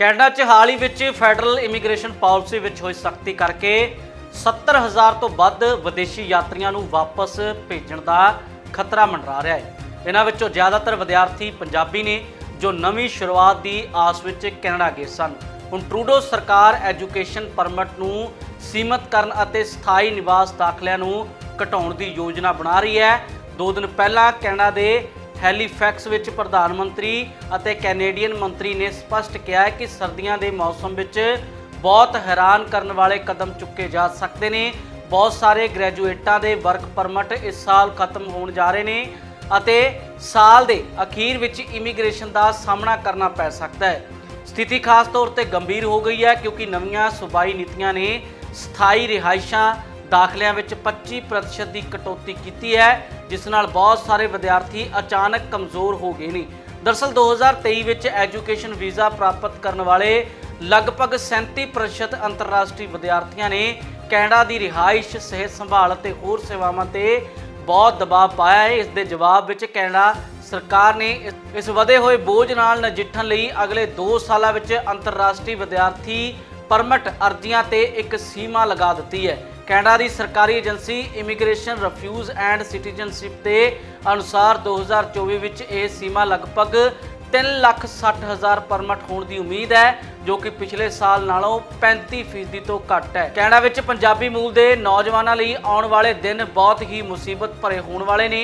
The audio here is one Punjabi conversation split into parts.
ਕੈਨੇਡਾ 'ਚ ਹਾਲ ਹੀ ਵਿੱਚ ਫੈਡਰਲ ਇਮੀਗ੍ਰੇਸ਼ਨ ਪਾਲਿਸੀ ਵਿੱਚ ਹੋਈ ਸਖਤੀ ਕਰਕੇ 70000 ਤੋਂ ਵੱਧ ਵਿਦੇਸ਼ੀ ਯਾਤਰੀਆਂ ਨੂੰ ਵਾਪਸ ਭੇਜਣ ਦਾ ਖਤਰਾ ਮੰਡਰਾ ਰਿਹਾ ਹੈ। ਇਹਨਾਂ ਵਿੱਚੋਂ ਜ਼ਿਆਦਾਤਰ ਵਿਦਿਆਰਥੀ ਪੰਜਾਬੀ ਨੇ, ਜੋ ਨਵੀਂ ਸ਼ੁਰੂਆਤ ਦੀ ਆਸ ਵਿੱਚ ਕੈਨੇਡਾ ਗਏ ਸਨ। ਹੁਣ ਟਰੂਡੋ ਸਰਕਾਰ ਐਜੂਕੇਸ਼ਨ ਪਰਮਿਟ ਨੂੰ ਸੀਮਤ ਕਰਨ ਅਤੇ ਸਥਾਈ ਨਿਵਾਸ ਦਾਖਲਿਆਂ ਨੂੰ ਘਟਾਉਣ ਦੀ ਯੋਜਨਾ ਬਣਾ ਰਹੀ ਹੈ। ਦੋ ਦਿਨ ਪਹਿਲਾਂ ਕੈਨੇਡਾ ਦੇ ਹੈਲੀਫੈਕਸ ਵਿੱਚ ਪ੍ਰਧਾਨ ਮੰਤਰੀ ਅਤੇ ਕੈਨੇਡੀਅਨ ਮੰਤਰੀ ਨੇ ਸਪਸ਼ਟ ਕਿਹਾ ਹੈ ਕਿ ਸਰਦੀਆਂ ਦੇ ਮੌਸਮ ਵਿੱਚ ਬਹੁਤ ਹੈਰਾਨ ਕਰਨ ਵਾਲੇ ਕਦਮ ਚੁੱਕੇ ਜਾ ਸਕਦੇ ਨੇ। ਬਹੁਤ ਸਾਰੇ ਗ੍ਰੈਜੂਏਟਾਂ ਦੇ ਵਰਕ ਪਰਮਿਟ ਇਸ ਸਾਲ ਖਤਮ ਹੋਣ ਜਾ ਰਹੇ ਨੇ ਅਤੇ ਸਾਲ ਦੇ ਅਖੀਰ ਵਿੱਚ ਇਮੀਗ੍ਰੇਸ਼ਨ ਦਾ ਸਾਹਮਣਾ ਕਰਨਾ ਪੈ ਸਕਦਾ ਹੈ। ਸਥਿਤੀ ਖਾਸ ਤੌਰ ਤੇ ਗੰਭੀਰ ਹੋ ਗਈ ਹੈ ਕਿਉਂਕਿ ਨਵੀਆਂ ਸੂਬਾਈ ਨੀਤੀਆਂ ਨੇ ਸਥਾਈ ਰਿਹਾਇਸ਼ਾਂ ਦਾਖਲਿਆਂ ਵਿੱਚ 25% ਦੀ ਕਟੌਤੀ ਕੀਤੀ ਹੈ, ਜਿਸ ਨਾਲ ਬਹੁਤ ਸਾਰੇ ਵਿਦਿਆਰਥੀ ਅਚਾਨਕ ਕਮਜ਼ੋਰ ਹੋ ਗਏ ਨੇ। ਦਰਸਲ 2023 ਵਿੱਚ ਐਜੂਕੇਸ਼ਨ ਵੀਜ਼ਾ ਪ੍ਰਾਪਤ ਕਰਨ ਵਾਲੇ ਲਗਭਗ 37% ਅੰਤਰਰਾਸ਼ਟਰੀ ਵਿਦਿਆਰਥੀਆਂ ਨੇ ਕੈਨੇਡਾ ਦੀ ਰਿਹਾਇਸ਼, ਸਿਹਤ ਸੰਭਾਲ ਅਤੇ ਹੋਰ ਸੇਵਾਵਾਂ ਤੇ ਬਹੁਤ ਦਬਾਅ ਪਾਇਆ ਹੈ। ਇਸ ਦੇ ਜਵਾਬ ਵਿੱਚ ਕੈਨੇਡਾ ਸਰਕਾਰ ਨੇ ਇਸ- ਵਧੇ ਹੋਏ ਬੋਝ ਨਾਲ ਨਜਿੱਠਣ ਲਈ ਅਗਲੇ 2 ਸਾਲਾਂ ਵਿੱਚ ਅੰਤਰਰਾਸ਼ਟਰੀ ਵਿਦਿਆਰਥੀ ਪਰਮਿਟ ਅਰਜ਼ੀਆਂ ਤੇ ਇੱਕ ਸੀਮਾ ਲਗਾ ਦਿੱਤੀ ਹੈ। ਕੈਨੇਡਾ ਦੀ ਸਰਕਾਰੀ agency immigration, refugees and citizenship ਦੇ ਅਨੁਸਾਰ 2024 ਵਿੱਚ ਇਹ ਸੀਮਾ ਲਗਭਗ 360000 ਪਰਮਿਟ ਹੋਣ ਦੀ ਉਮੀਦ ਹੈ, ਜੋ ਕਿ ਪਿਛਲੇ ਸਾਲ ਨਾਲੋਂ 35% ਤੋਂ ਘੱਟ ਹੈ। ਕੈਨੇਡਾ ਵਿੱਚ ਪੰਜਾਬੀ ਮੂਲ ਦੇ ਨੌਜਵਾਨਾਂ ਲਈ ਆਉਣ ਵਾਲੇ ਦਿਨ ਬਹੁਤ ਹੀ ਮੁਸੀਬਤ ਭਰੇ ਹੋਣ ਵਾਲੇ ਨੇ।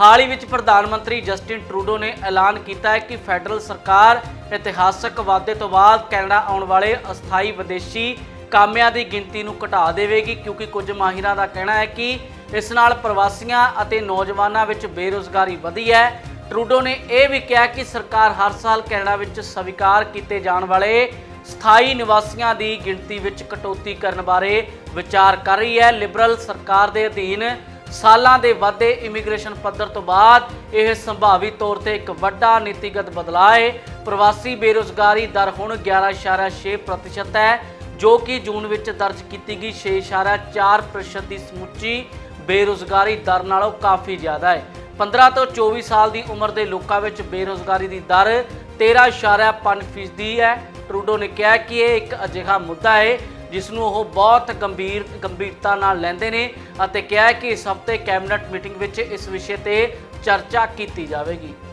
ਹਾਲ ਹੀ ਵਿੱਚ ਪ੍ਰਧਾਨ ਮੰਤਰੀ ਜਸਟਿਨ ਟਰੂਡੋ ਨੇ ਐਲਾਨ ਕੀਤਾ ਹੈ ਕਿ ਫੈਡਰਲ ਸਰਕਾਰ ਇਤਿਹਾਸਕ ਵਾਅਦੇ ਤੋਂ ਬਾਅਦ ਕੈਨੇਡਾ ਆਉਣ ਵਾਲੇ ਅਸਥਾਈ ਵਿਦੇਸ਼ੀ ਕਾਮਿਆਂ ਦੀ ਗਿਣਤੀ ਨੂੰ ਘਟਾ ਦੇਵੇਗੀ ਕਿਉਂਕਿ ਕੁਝ ਮਾਹਿਰਾਂ ਦਾ ਕਹਿਣਾ ਹੈ ਕਿ ਇਸ ਨਾਲ ਪ੍ਰਵਾਸੀਆਂ ਅਤੇ ਨੌਜਵਾਨਾਂ ਵਿੱਚ ਬੇਰੁਜ਼ਗਾਰੀ ਵਧੀ ਹੈ। ਟਰੂਡੋ ਨੇ ਇਹ ਵੀ ਕਿਹਾ ਕਿ ਸਰਕਾਰ ਹਰ ਸਾਲ ਕੈਨੇਡਾ ਵਿੱਚ ਸਵੀਕਾਰ ਕੀਤੇ ਜਾਣ ਵਾਲੇ ਸਥਾਈ ਨਿਵਾਸੀਆਂ ਦੀ ਗਿਣਤੀ ਵਿੱਚ ਕਟੌਤੀ ਕਰਨ ਬਾਰੇ ਵਿਚਾਰ ਕਰ ਰਹੀ ਹੈ। ਲਿਬਰਲ ਸਰਕਾਰ ਦੇ ਅਧੀਨ ਸਾਲਾਂ ਦੇ ਵਾਧੇ ਇਮੀਗ੍ਰੇਸ਼ਨ ਪੱਧਰ ਤੋਂ ਬਾਅਦ ਇਹ ਸੰਭਾਵੀ ਤੌਰ ਤੇ ਇੱਕ ਵੱਡਾ ਨੀਤੀਗਤ ਬਦਲਾਅ ਹੈ। ਪ੍ਰਵਾਸੀ ਬੇਰੁਜ਼ਗਾਰੀ ਦਰ ਹੁਣ 11.6% ਹੈ। ਜੋ ਕਿ ਜੂਨ ਵਿੱਚ ਦਰਜ ਕੀਤੀ ਗਈ 6.4% ਦੀ ਸਮੁੱਚੀ ਬੇਰੁਜ਼ਗਾਰੀ ਦਰ ਨਾਲੋਂ ਕਾਫੀ ਜ਼ਿਆਦਾ ਹੈ। 15 ਤੋਂ 24 ਸਾਲ ਦੀ ਉਮਰ ਦੇ ਲੋਕਾਂ ਵਿੱਚ ਬੇਰੁਜ਼ਗਾਰੀ ਦੀ ਦਰ 13.5% ਦੀ ਹੈ। ਟਰੂਡੋ ਨੇ ਕਿਹਾ ਕਿ ਇਹ ਇੱਕ ਅਜਿਹਾ ਮੁੱਦਾ ਹੈ ਜਿਸ ਨੂੰ ਉਹ ਬਹੁਤ ਗੰਭੀਰ, ਗੰਭੀਰਤਾ ਨਾਲ ਲੈਂਦੇ ਨੇ ਅਤੇ ਕਿਹਾ ਕਿ ਇਸ ਹਫ਼ਤੇ ਕੈਬਨਿਟ ਮੀਟਿੰਗ ਵਿੱਚ ਇਸ ਵਿਸ਼ੇ ਤੇ ਚਰਚਾ ਕੀਤੀ ਜਾਵੇਗੀ।